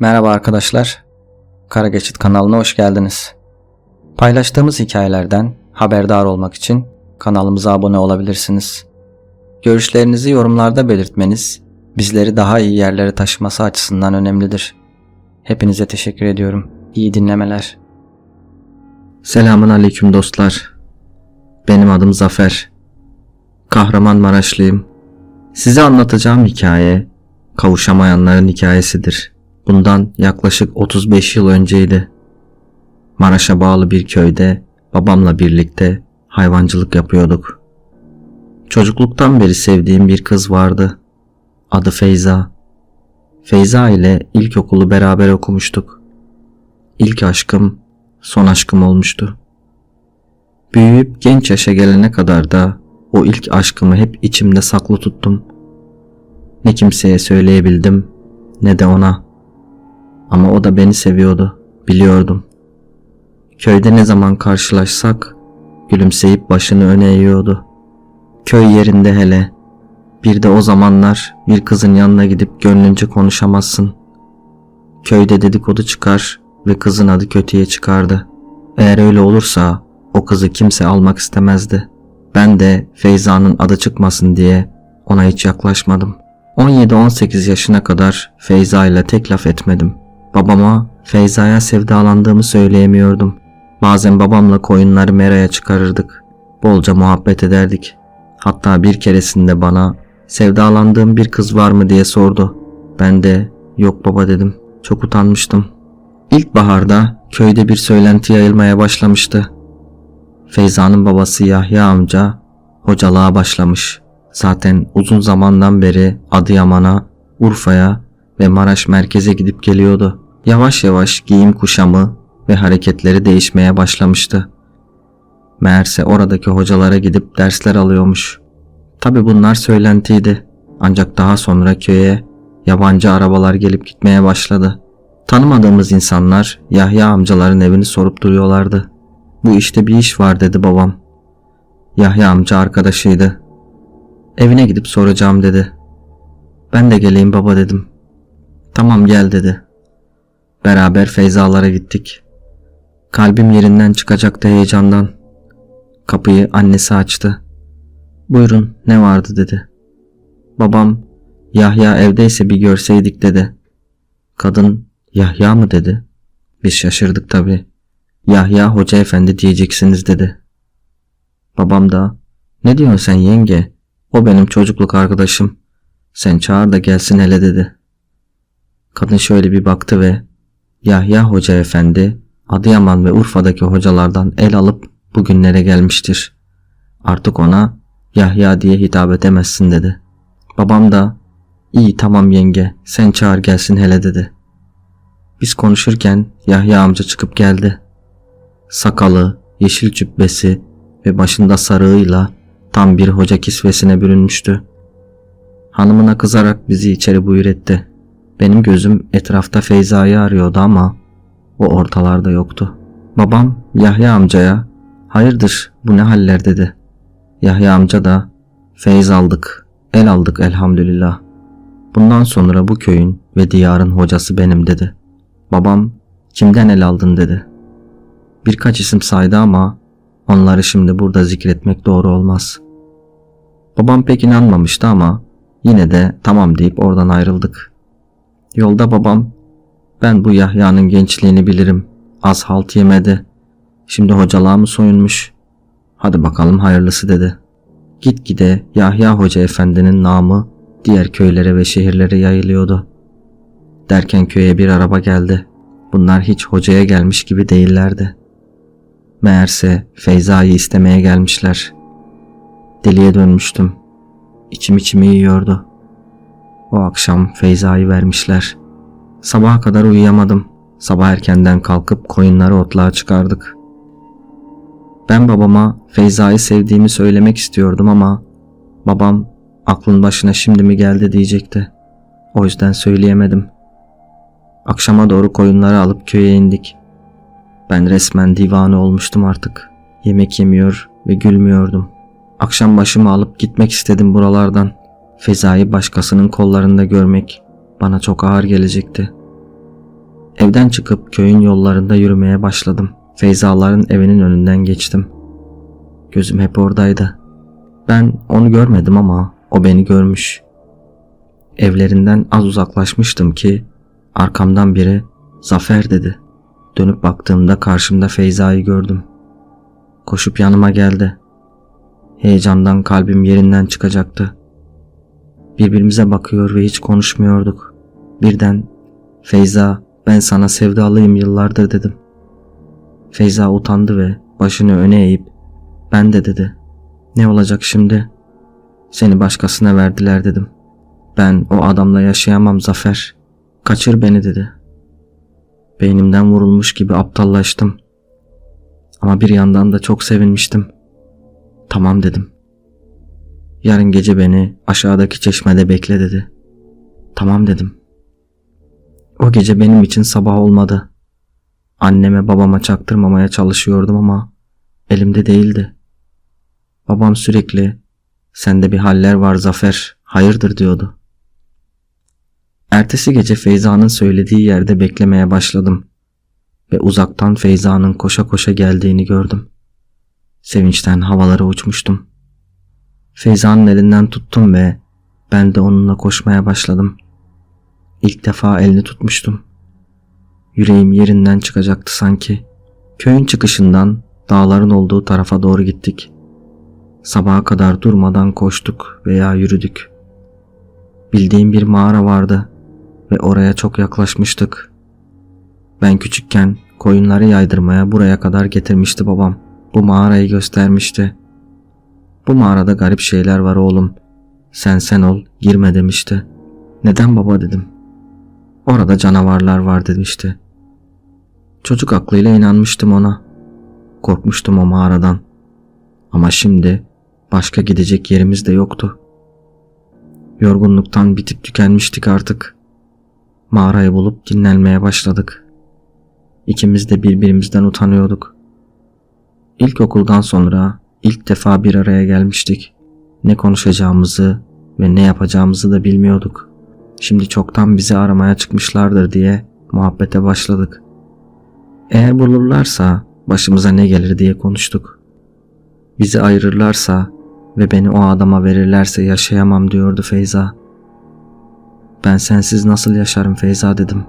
Merhaba arkadaşlar. Kara Geçit kanalına hoş geldiniz. Paylaştığımız hikayelerden haberdar olmak için kanalımıza abone olabilirsiniz. Görüşlerinizi yorumlarda belirtmeniz bizleri daha iyi yerlere taşıması açısından önemlidir. Hepinize teşekkür ediyorum. İyi dinlemeler. Selamun aleyküm dostlar. Benim adım Zafer. Kahramanmaraşlıyım. Size anlatacağım hikaye kavuşamayanların hikayesidir. Bundan yaklaşık 35 yıl önceydi. Maraş'a bağlı bir köyde babamla birlikte hayvancılık yapıyorduk. Çocukluktan beri sevdiğim bir kız vardı. Adı Feyza. Feyza ile ilkokulu beraber okumuştuk. İlk aşkım son aşkım olmuştu. Büyüyüp genç yaşa gelene kadar da o ilk aşkımı hep içimde saklı tuttum. Ne kimseye söyleyebildim ne de ona. Ama o da beni seviyordu, biliyordum. Köyde ne zaman karşılaşsak gülümseyip başını öne eğiyordu. Köy yerinde hele. Bir de o zamanlar bir kızın yanına gidip gönlünce konuşamazsın. Köyde dedikodu çıkar ve kızın adı kötüye çıkardı. Eğer öyle olursa o kızı kimse almak istemezdi. Ben de Feyza'nın adı çıkmasın diye ona hiç yaklaşmadım. 17-18 yaşına kadar Feyza ile tek laf etmedim. Babama Feyza'ya sevdalandığımı söyleyemiyordum. Bazen babamla koyunları meraya çıkarırdık. Bolca muhabbet ederdik. Hatta bir keresinde bana sevdalandığım bir kız var mı diye sordu. Ben de yok baba dedim. Çok utanmıştım. İlkbaharda köyde bir söylenti yayılmaya başlamıştı. Feyza'nın babası Yahya amca hocalığa başlamış. Zaten uzun zamandan beri Adıyaman'a, Urfa'ya ve Maraş merkeze gidip geliyordu. Yavaş yavaş giyim kuşamı ve hareketleri değişmeye başlamıştı. Meğerse oradaki hocalara gidip dersler alıyormuş. Tabi bunlar söylentiydi. Ancak daha sonra köye yabancı arabalar gelip gitmeye başladı. Tanımadığımız insanlar Yahya amcaların evini sorup duruyorlardı. Bu işte bir iş var dedi babam. Yahya amca arkadaşıydı. Evine gidip soracağım dedi. Ben de geleyim baba dedim. Tamam gel dedi. Beraber Feyzalara gittik. Kalbim yerinden çıkacaktı heyecandan. Kapıyı annesi açtı. Buyurun ne vardı dedi. Babam Yahya evdeyse bir görseydik dedi. Kadın Yahya mı dedi. Biz şaşırdık tabi. Yahya hoca efendi diyeceksiniz dedi. Babam da ne diyorsun sen yenge? O benim çocukluk arkadaşım. Sen çağır da gelsin hele dedi. Kadın şöyle bir baktı ve Yahya Hoca Efendi Adıyaman ve Urfa'daki hocalardan el alıp bugünlere gelmiştir. Artık ona Yahya diye hitap edemezsin dedi. Babam da iyi tamam yenge sen çağır gelsin hele dedi. Biz konuşurken Yahya amca çıkıp geldi. Sakalı, yeşil cübbesi ve başında sarığıyla tam bir hoca kisvesine bürünmüştü. Hanımına kızarak bizi içeri buyur etti. Benim gözüm etrafta Feyza'yı arıyordu ama o ortalarda yoktu. Babam Yahya amcaya hayırdır bu ne haller dedi. Yahya amca da feyz aldık, el aldık elhamdülillah. Bundan sonra bu köyün ve diyarın hocası benim dedi. Babam kimden el aldın dedi. Birkaç isim saydı ama onları şimdi burada zikretmek doğru olmaz. Babam pek inanmamıştı ama yine de tamam deyip oradan ayrıldık. Yolda babam ben bu Yahya'nın gençliğini bilirim. Az halt yemedi. Şimdi hocalığa mı soyunmuş? Hadi bakalım hayırlısı dedi. Gitgide Yahya Hoca Efendi'nin namı diğer köylere ve şehirlere yayılıyordu. Derken köye bir araba geldi. Bunlar hiç hocaya gelmiş gibi değillerdi. Meğerse Feyza'yı istemeye gelmişler. Deliye dönmüştüm. İçim içimi yiyordu. O akşam Feyza'yı vermişler. Sabaha kadar uyuyamadım. Sabah erkenden kalkıp koyunları otluğa çıkardık. Ben babama Feyza'yı sevdiğimi söylemek istiyordum ama babam aklın başına şimdi mi geldi diyecekti. O yüzden söyleyemedim. Akşama doğru koyunları alıp köye indik. Ben resmen divane olmuştum artık. Yemek yemiyor ve gülmüyordum. Akşam başımı alıp gitmek istedim buralardan. Feza'yı başkasının kollarında görmek bana çok ağır gelecekti. Evden çıkıp köyün yollarında yürümeye başladım. Feyzaların evinin önünden geçtim. Gözüm hep oradaydı. Ben onu görmedim ama o beni görmüş. Evlerinden az uzaklaşmıştım ki arkamdan biri Zafer dedi. Dönüp baktığımda karşımda Feyza'yı gördüm. Koşup yanıma geldi. Heyecandan kalbim yerinden çıkacaktı. Birbirimize bakıyor ve hiç konuşmuyorduk. Birden Feyza ben sana sevdalıyım yıllardır dedim. Feyza utandı ve başını öne eğip ben de dedi. Ne olacak şimdi? Seni başkasına verdiler dedim. Ben o adamla yaşayamam Zafer. Kaçır beni dedi. Beynimden vurulmuş gibi aptallaştım. Ama bir yandan da çok sevinmiştim. Tamam dedim. Yarın gece beni aşağıdaki çeşmede bekle dedi. Tamam dedim. O gece benim için sabah olmadı. Anneme babama çaktırmamaya çalışıyordum ama elimde değildi. Babam sürekli sende bir haller var Zafer hayırdır diyordu. Ertesi gece Feyza'nın söylediği yerde beklemeye başladım ve uzaktan Feyza'nın koşa koşa geldiğini gördüm. Sevinçten havalara uçmuştum. Feyza'nın elinden tuttum ve ben de onunla koşmaya başladım. İlk defa elini tutmuştum. Yüreğim yerinden çıkacaktı sanki. Köyün çıkışından dağların olduğu tarafa doğru gittik. Sabaha kadar durmadan koştuk veya yürüdük. Bildiğim bir mağara vardı ve oraya çok yaklaşmıştık. Ben küçükken koyunları yaydırmaya buraya kadar getirmişti babam. Bu mağarayı göstermişti. Bu mağarada garip şeyler var oğlum. Sen sen ol, girme demişti. Neden baba dedim. Orada canavarlar var demişti. Çocuk aklıyla inanmıştım ona. Korkmuştum o mağaradan. Ama şimdi başka gidecek yerimiz de yoktu. Yorgunluktan bitip tükenmiştik artık. Mağarayı bulup dinlenmeye başladık. İkimiz de birbirimizden utanıyorduk. İlkokuldan sonra ilk defa bir araya gelmiştik. Ne konuşacağımızı ve ne yapacağımızı da bilmiyorduk. Şimdi çoktan bizi aramaya çıkmışlardır diye muhabbete başladık. Eğer bulurlarsa başımıza ne gelir diye konuştuk. Bizi ayırırlarsa ve beni o adama verirlerse yaşayamam diyordu Feyza. Ben sensiz nasıl yaşarım Feyza dedim.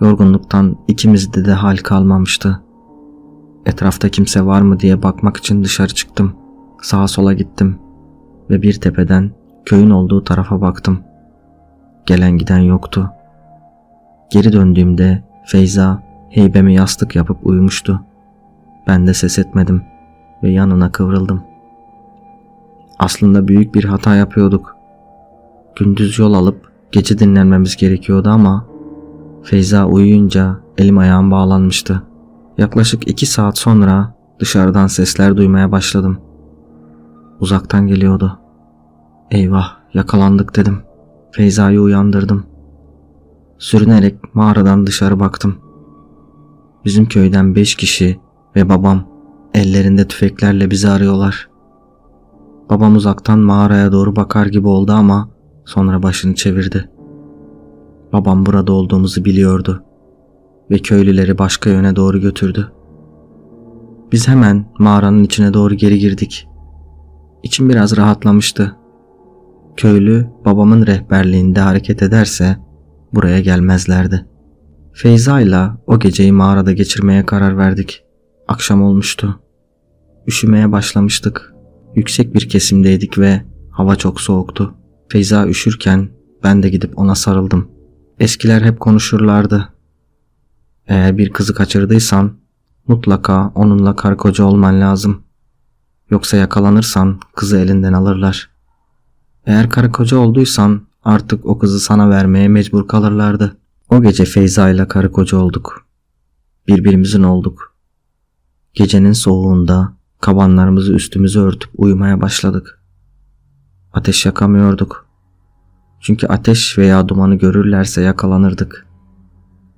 Yorgunluktan ikimizde de hal kalmamıştı. Etrafta kimse var mı diye bakmak için dışarı çıktım. Sağa sola gittim ve bir tepeden köyün olduğu tarafa baktım. Gelen giden yoktu. Geri döndüğümde Feyza heybemi yastık yapıp uyumuştu. Ben de ses etmedim ve yanına kıvrıldım. Aslında büyük bir hata yapıyorduk. Gündüz yol alıp gece dinlenmemiz gerekiyordu ama Feyza uyuyunca elim ayağım bağlanmıştı. Yaklaşık iki saat sonra dışarıdan sesler duymaya başladım. Uzaktan geliyordu. Eyvah yakalandık dedim. Feyza'yı uyandırdım. Sürünerek mağaradan dışarı baktım. Bizim köyden beş kişi ve babam ellerinde tüfeklerle bizi arıyorlar. Babam uzaktan mağaraya doğru bakar gibi oldu ama sonra başını çevirdi. Babam burada olduğumuzu biliyordu ve köylüleri başka yöne doğru götürdü. Biz hemen mağaranın içine doğru geri girdik. İçim biraz rahatlamıştı. Köylü babamın rehberliğinde hareket ederse buraya gelmezlerdi. Feyza ile o geceyi mağarada geçirmeye karar verdik. Akşam olmuştu. Üşümeye başlamıştık. Yüksek bir kesimdeydik ve hava çok soğuktu. Feyza üşürken ben de gidip ona sarıldım. Eskiler hep konuşurlardı. Eğer bir kızı kaçırdıysan mutlaka onunla karı koca olman lazım. Yoksa yakalanırsan kızı elinden alırlar. Eğer karı koca olduysan artık o kızı sana vermeye mecbur kalırlardı. O gece Feyza ile karı koca olduk. Birbirimizin olduk. Gecenin soğuğunda kabanlarımızı üstümüze örtüp uyumaya başladık. Ateş yakamıyorduk. Çünkü ateş veya dumanı görürlerse yakalanırdık.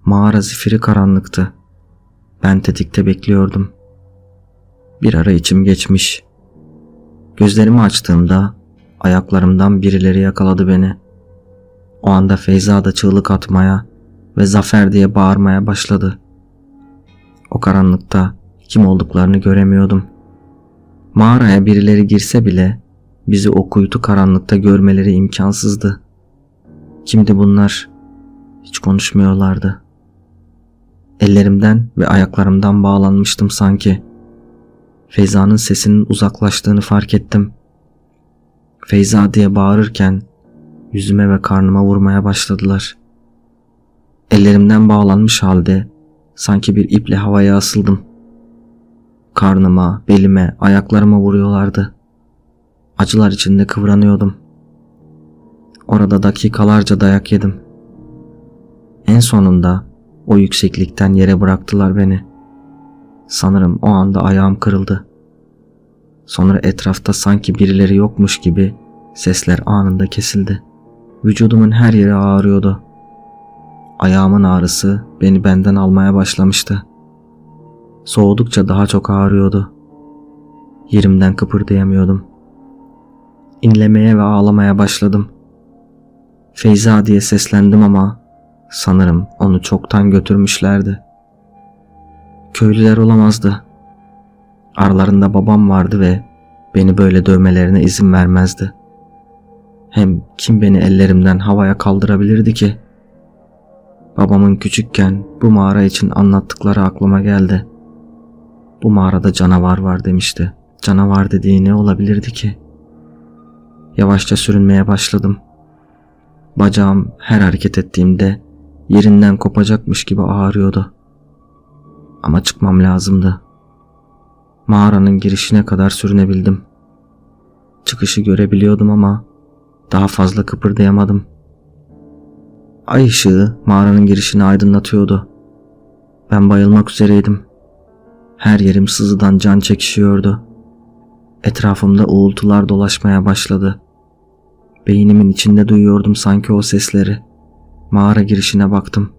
Mağara zifiri karanlıktı. Ben tetikte bekliyordum. Bir ara içim geçmiş. Gözlerimi açtığımda ayaklarımdan birileri yakaladı beni. O anda Feyza da çığlık atmaya ve zafer diye bağırmaya başladı. O karanlıkta kim olduklarını göremiyordum. Mağaraya birileri girse bile bizi o kuytu karanlıkta görmeleri imkansızdı. Kimdi bunlar? Hiç konuşmuyorlardı. Ellerimden ve ayaklarımdan bağlanmıştım sanki. Feyza'nın sesinin uzaklaştığını fark ettim. Feyza diye bağırırken yüzüme ve karnıma vurmaya başladılar. Ellerimden bağlanmış halde sanki bir iple havaya asıldım. Karnıma, belime, ayaklarıma vuruyorlardı. Acılar içinde kıvranıyordum. Orada dakikalarca dayak yedim. En sonunda o yükseklikten yere bıraktılar beni. Sanırım o anda ayağım kırıldı. Sonra etrafta sanki birileri yokmuş gibi sesler anında kesildi. Vücudumun her yeri ağrıyordu. Ayağımın ağrısı beni benden almaya başlamıştı. Soğudukça daha çok ağrıyordu. Yerimden kıpırdayamıyordum. İnlemeye ve ağlamaya başladım. Feyza diye seslendim ama sanırım onu çoktan götürmüşlerdi. Köylüler olamazdı. Aralarında babam vardı ve beni böyle dövmelerine izin vermezdi. Hem kim beni ellerimden havaya kaldırabilirdi ki? Babamın küçükken bu mağara için anlattıkları aklıma geldi. Bu mağarada canavar var demişti. Canavar dediği ne olabilirdi ki? Yavaşça sürünmeye başladım. Bacağım her hareket ettiğimde yerinden kopacakmış gibi ağrıyordu. Ama çıkmam lazımdı. Mağaranın girişine kadar sürünebildim. Çıkışı görebiliyordum ama daha fazla kıpırdayamadım. Ay ışığı mağaranın girişini aydınlatıyordu. Ben bayılmak üzereydim. Her yerim sızıdan can çekişiyordu. Etrafımda uğultular dolaşmaya başladı. Beynimin içinde duyuyordum sanki o sesleri. Mağara girişine baktım.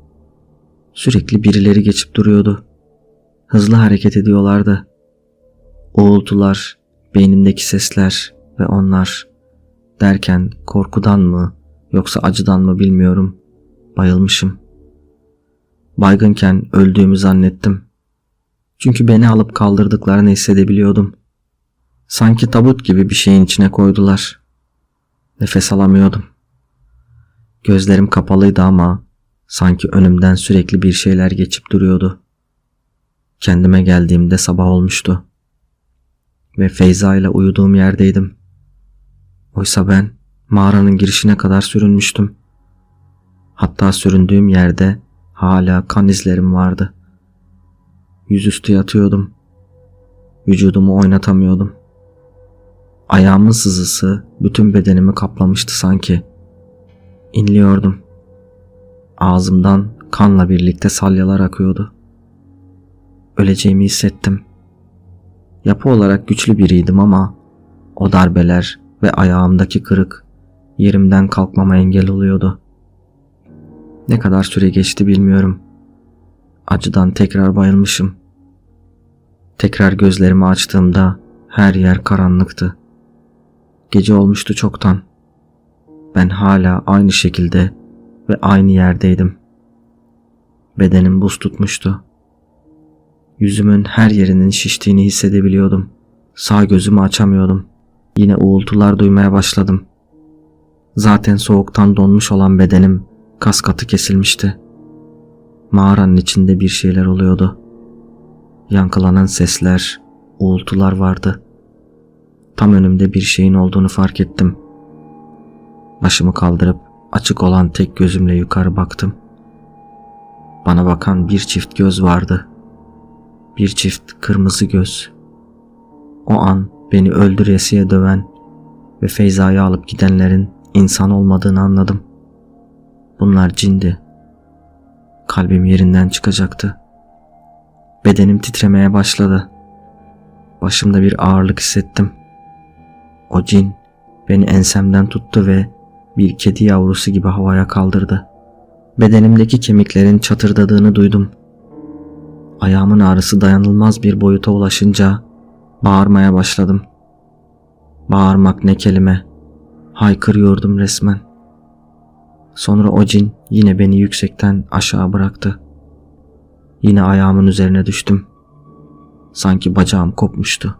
Sürekli birileri geçip duruyordu. Hızlı hareket ediyorlardı. Uğultular, beynimdeki sesler ve onlar derken korkudan mı yoksa acıdan mı bilmiyorum. Bayılmışım. Baygınken öldüğümü zannettim. Çünkü beni alıp kaldırdıklarını hissedebiliyordum. Sanki tabut gibi bir şeyin içine koydular. Nefes alamıyordum. Gözlerim kapalıydı ama sanki önümden sürekli bir şeyler geçip duruyordu. Kendime geldiğimde sabah olmuştu. Ve Feyza ile uyuduğum yerdeydim. Oysa ben mağaranın girişine kadar sürünmüştüm. Hatta süründüğüm yerde hala kan izlerim vardı. Yüzüstü yatıyordum. Vücudumu oynatamıyordum. Ayağımın sızısı bütün bedenimi kaplamıştı sanki. İnliyordum. Ağzımdan kanla birlikte salyalar akıyordu. Öleceğimi hissettim. Yapı olarak güçlü biriydim ama o darbeler ve ayağımdaki kırık yerimden kalkmama engel oluyordu. Ne kadar süre geçti bilmiyorum. Acıdan tekrar bayılmışım. Tekrar gözlerimi açtığımda her yer karanlıktı. Gece olmuştu çoktan. Ben hala aynı şekilde ve aynı yerdeydim. Bedenim buz tutmuştu. Yüzümün her yerinin şiştiğini hissedebiliyordum. Sağ gözümü açamıyordum. Yine uğultular duymaya başladım. Zaten soğuktan donmuş olan bedenim kas katı kesilmişti. Mağaranın içinde bir şeyler oluyordu. Yankılanan sesler, uğultular vardı. Tam önümde bir şeyin olduğunu fark ettim. Başımı kaldırıp açık olan tek gözümle yukarı baktım. Bana bakan bir çift göz vardı. Bir çift kırmızı göz. O an beni öldüresiye döven ve Feyza'yı alıp gidenlerin insan olmadığını anladım. Bunlar cindi. Kalbim yerinden çıkacaktı. Bedenim titremeye başladı. Başımda bir ağırlık hissettim. O cin beni ensemden tuttu ve bir kedi yavrusu gibi havaya kaldırdı. Bedenimdeki kemiklerin çatırdadığını duydum. Ayağımın ağrısı dayanılmaz bir boyuta ulaşınca bağırmaya başladım. Bağırmak ne kelime. Haykırıyordum resmen. Sonra o cin yine beni yüksekten aşağı bıraktı. Yine ayağımın üzerine düştüm. Sanki bacağım kopmuştu.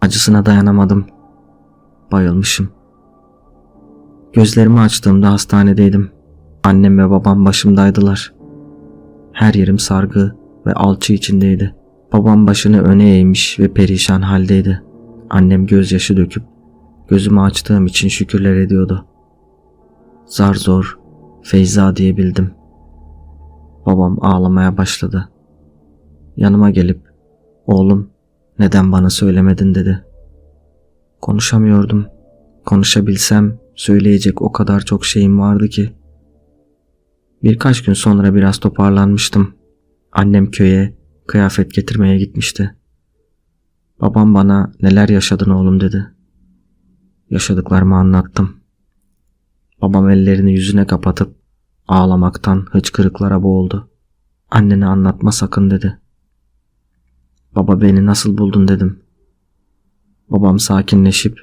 Acısına dayanamadım. Bayılmışım. Gözlerimi açtığımda hastanedeydim. Annem ve babam başımdaydılar. Her yerim sargı ve alçı içindeydi. Babam başını öne eğmiş ve perişan haldeydi. Annem gözyaşı döküp gözümü açtığım için şükürler ediyordu. Zar zor Feyza diyebildim. Babam ağlamaya başladı. Yanıma gelip oğlum neden bana söylemedin dedi. Konuşamıyordum. Konuşabilsem söyleyecek o kadar çok şeyim vardı ki. Birkaç gün sonra biraz toparlanmıştım. Annem köye kıyafet getirmeye gitmişti. Babam bana neler yaşadın oğlum dedi. Yaşadıklarımı anlattım. Babam ellerini yüzüne kapatıp ağlamaktan hıçkırıklara boğuldu. Annene anlatma sakın dedi. Baba beni nasıl buldun dedim. Babam sakinleşip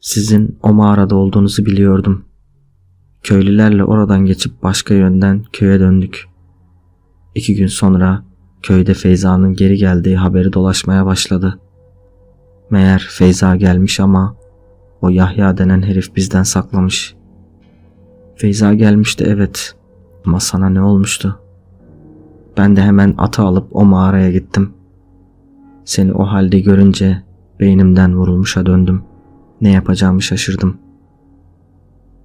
sizin o mağarada olduğunuzu biliyordum. Köylülerle oradan geçip başka yönden köye döndük. İki gün sonra köyde Feyza'nın geri geldiği haberi dolaşmaya başladı. Meğer Feyza gelmiş ama o Yahya denen herif bizden saklamış. Feyza gelmişti evet ama sana ne olmuştu? Ben de hemen atı alıp o mağaraya gittim. Seni o halde görünce beynimden vurulmuşa döndüm. Ne yapacağımı şaşırdım.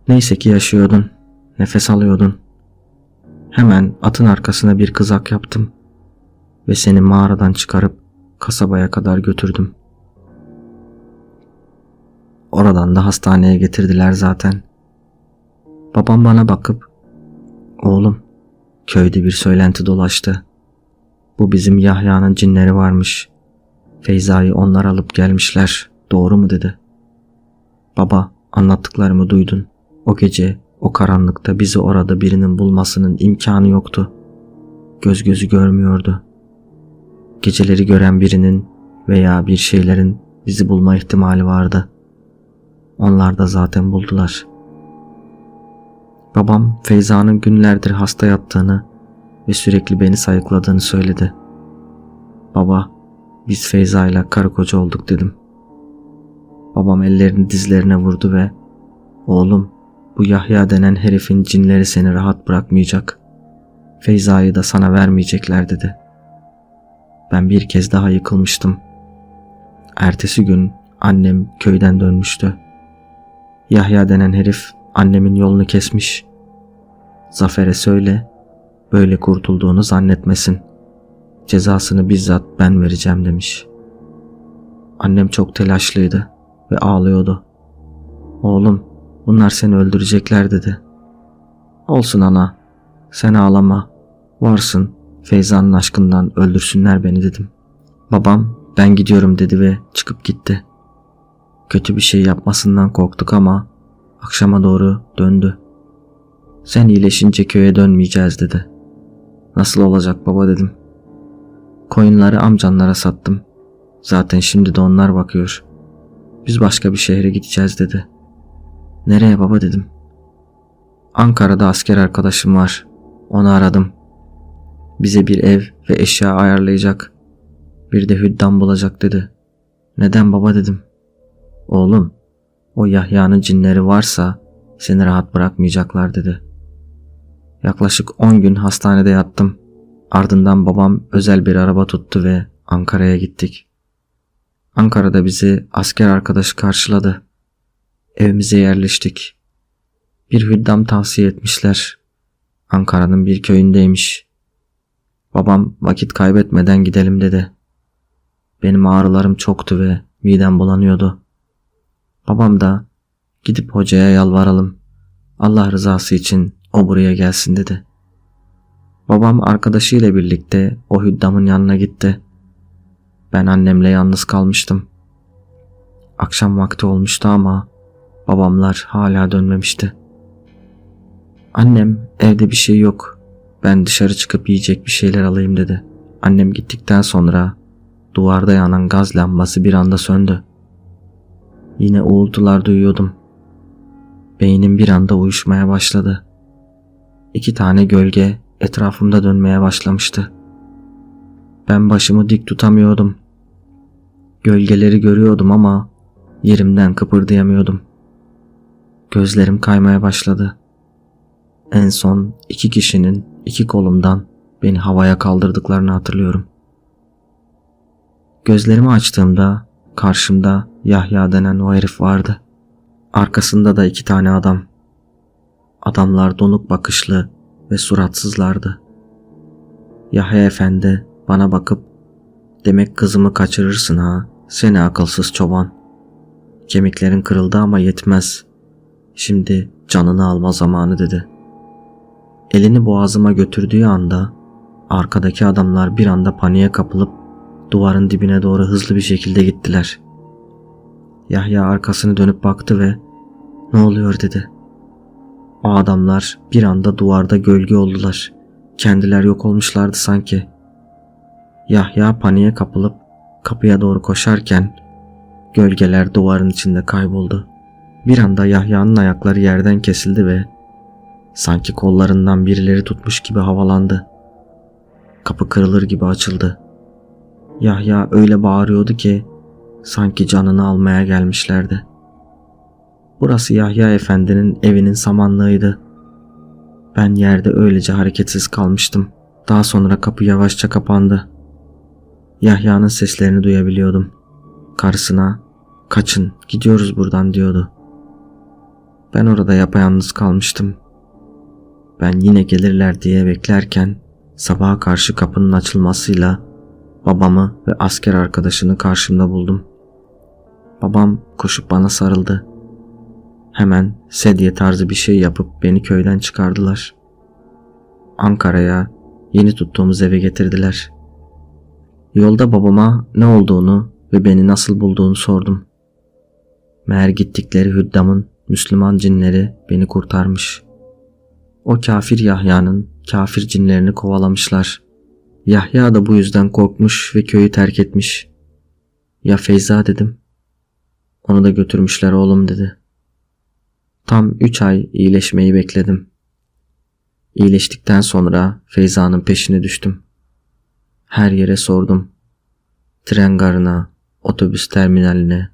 Neyse ki yaşıyordun. Nefes alıyordun. Hemen atın arkasına bir kızak yaptım ve seni mağaradan çıkarıp kasabaya kadar götürdüm. Oradan da hastaneye getirdiler zaten. Babam bana bakıp "Oğlum, köyde bir söylenti dolaştı. Bu bizim Yahya'nın cinleri varmış. Feyza'yı onlar alıp gelmişler. Doğru mu?" dedi. Baba, anlattıklarımı duydun. O gece o karanlıkta bizi orada birinin bulmasının imkanı yoktu. Göz gözü görmüyordu. Geceleri gören birinin veya bir şeylerin bizi bulma ihtimali vardı. Onlar da zaten buldular. Babam Feyza'nın günlerdir hasta yattığını ve sürekli beni sayıkladığını söyledi. Baba, biz Feyza ile karı koca olduk dedim. Babam ellerini dizlerine vurdu ve oğlum bu Yahya denen herifin cinleri seni rahat bırakmayacak. Feyza'yı da sana vermeyecekler dedi. Ben bir kez daha yıkılmıştım. Ertesi gün annem köyden dönmüştü. Yahya denen herif annemin yolunu kesmiş. Zafer'e söyle, böyle kurtulduğunu zannetmesin. Cezasını bizzat ben vereceğim demiş. Annem çok telaşlıydı ve ağlıyordu. Oğlum, bunlar seni öldürecekler dedi. Olsun ana, sen ağlama. Varsın, Feyza'nın aşkından öldürsünler beni dedim. Babam, ben gidiyorum dedi ve çıkıp gitti. Kötü bir şey yapmasından korktuk ama akşama doğru döndü. Sen iyileşince köye dönmeyeceğiz dedi. Nasıl olacak baba dedim. Koyunları amcanlara sattım. Zaten şimdi de onlar bakıyor. Biz başka bir şehre gideceğiz dedi. Nereye baba dedim. Ankara'da asker arkadaşım var. Onu aradım. Bize bir ev ve eşya ayarlayacak. Bir de hüddam bulacak dedi. Neden baba dedim. Oğlum, o Yahya'nın cinleri varsa seni rahat bırakmayacaklar dedi. Yaklaşık 10 gün hastanede yattım. Ardından babam özel bir araba tuttu ve Ankara'ya gittik. Ankara'da bizi asker arkadaşı karşıladı. Evimize yerleştik. Bir hüddam tavsiye etmişler. Ankara'nın bir köyündeymiş. Babam vakit kaybetmeden gidelim dedi. Benim ağrılarım çoktu ve midem bulanıyordu. Babam da gidip hocaya yalvaralım. Allah rızası için o buraya gelsin dedi. Babam arkadaşıyla birlikte o hüddamın yanına gitti. Ben annemle yalnız kalmıştım. Akşam vakti olmuştu ama babamlar hala dönmemişti. Annem evde bir şey yok. Ben dışarı çıkıp yiyecek bir şeyler alayım dedi. Annem gittikten sonra duvarda yanan gaz lambası bir anda söndü. Yine uğultular duyuyordum. Beynim bir anda uyuşmaya başladı. iki tane gölge etrafımda dönmeye başlamıştı. Ben başımı dik tutamıyordum. Gölgeleri görüyordum ama yerimden kıpırdayamıyordum. Gözlerim kaymaya başladı. En son iki kişinin iki kolumdan beni havaya kaldırdıklarını hatırlıyorum. Gözlerimi açtığımda karşımda Yahya denen o herif vardı. Arkasında da iki tane adam. Adamlar donuk bakışlı ve suratsızlardı. Yahya efendi bana bakıp demek kızımı kaçırırsın ha seni akılsız çoban. Kemiklerin kırıldı ama yetmez. Şimdi canını alma zamanı dedi. Elini boğazıma götürdüğü anda arkadaki adamlar bir anda paniğe kapılıp duvarın dibine doğru hızlı bir şekilde gittiler. Yahya arkasını dönüp baktı ve ne oluyor dedi. O adamlar bir anda duvarda gölge oldular. Kendiler yok olmuşlardı sanki. Yahya paniğe kapılıp kapıya doğru koşarken gölgeler duvarın içinde kayboldu. Bir anda Yahya'nın ayakları yerden kesildi ve sanki kollarından birileri tutmuş gibi havalandı. Kapı kırılır gibi açıldı. Yahya öyle bağırıyordu ki sanki canını almaya gelmişlerdi. Burası Yahya Efendi'nin evinin samanlığıydı. Ben yerde öylece hareketsiz kalmıştım. Daha sonra kapı yavaşça kapandı. Yahya'nın seslerini duyabiliyordum. Karısına kaçın gidiyoruz buradan diyordu. Ben orada yapayalnız kalmıştım. Ben yine gelirler diye beklerken sabaha karşı kapının açılmasıyla babamı ve asker arkadaşını karşımda buldum. Babam koşup bana sarıldı. Hemen sedye tarzı bir şey yapıp beni köyden çıkardılar. Ankara'ya yeni tuttuğumuz eve getirdiler. Yolda babama ne olduğunu ve beni nasıl bulduğunu sordum. Meğer gittikleri Hüddam'ın Müslüman cinleri beni kurtarmış. O kafir Yahya'nın kafir cinlerini kovalamışlar. Yahya da bu yüzden korkmuş ve köyü terk etmiş. Ya Feyza dedim. Onu da götürmüşler oğlum dedi. Tam üç ay iyileşmeyi bekledim. İyileştikten sonra Feyza'nın peşine düştüm. Her yere sordum. Tren garına, otobüs terminaline,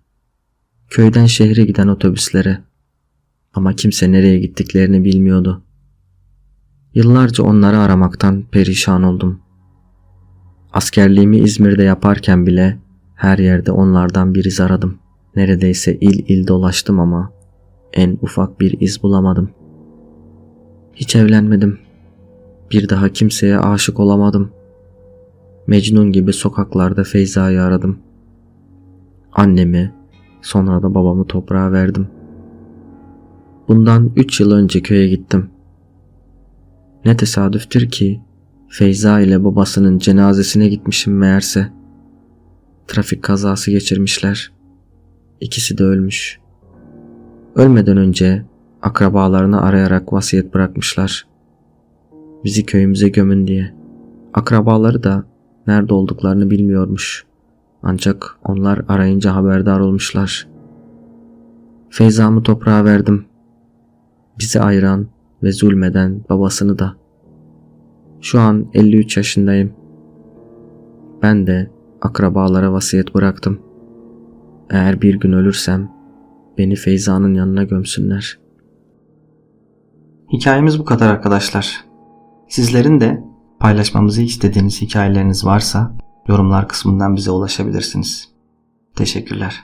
köyden şehre giden otobüslere. Ama kimse nereye gittiklerini bilmiyordu. Yıllarca onları aramaktan perişan oldum. Askerliğimi İzmir'de yaparken bile her yerde onlardan bir iz aradım. Neredeyse il il dolaştım ama en ufak bir iz bulamadım. Hiç evlenmedim. Bir daha kimseye aşık olamadım. Mecnun gibi sokaklarda Feyza'yı aradım. Annemi, sonra da babamı toprağa verdim. Bundan üç yıl önce köye gittim. Ne tesadüftür ki Feyza ile babasının cenazesine gitmişim meğerse. Trafik kazası geçirmişler. İkisi de ölmüş. Ölmeden önce akrabalarını arayarak vasiyet bırakmışlar. Bizi köyümüze gömün diye. Akrabaları da nerede olduklarını bilmiyormuş. Ancak onlar arayınca haberdar olmuşlar. Feyza'mı toprağa verdim. Bizi ayıran ve zulmeden babasını da. Şu an 53 yaşındayım. Ben de akrabalara vasiyet bıraktım. Eğer bir gün ölürsem beni Feyza'nın yanına gömsünler. Hikayemiz bu kadar arkadaşlar. Sizlerin de paylaşmamızı istediğiniz hikayeleriniz varsa yorumlar kısmından bize ulaşabilirsiniz. Teşekkürler.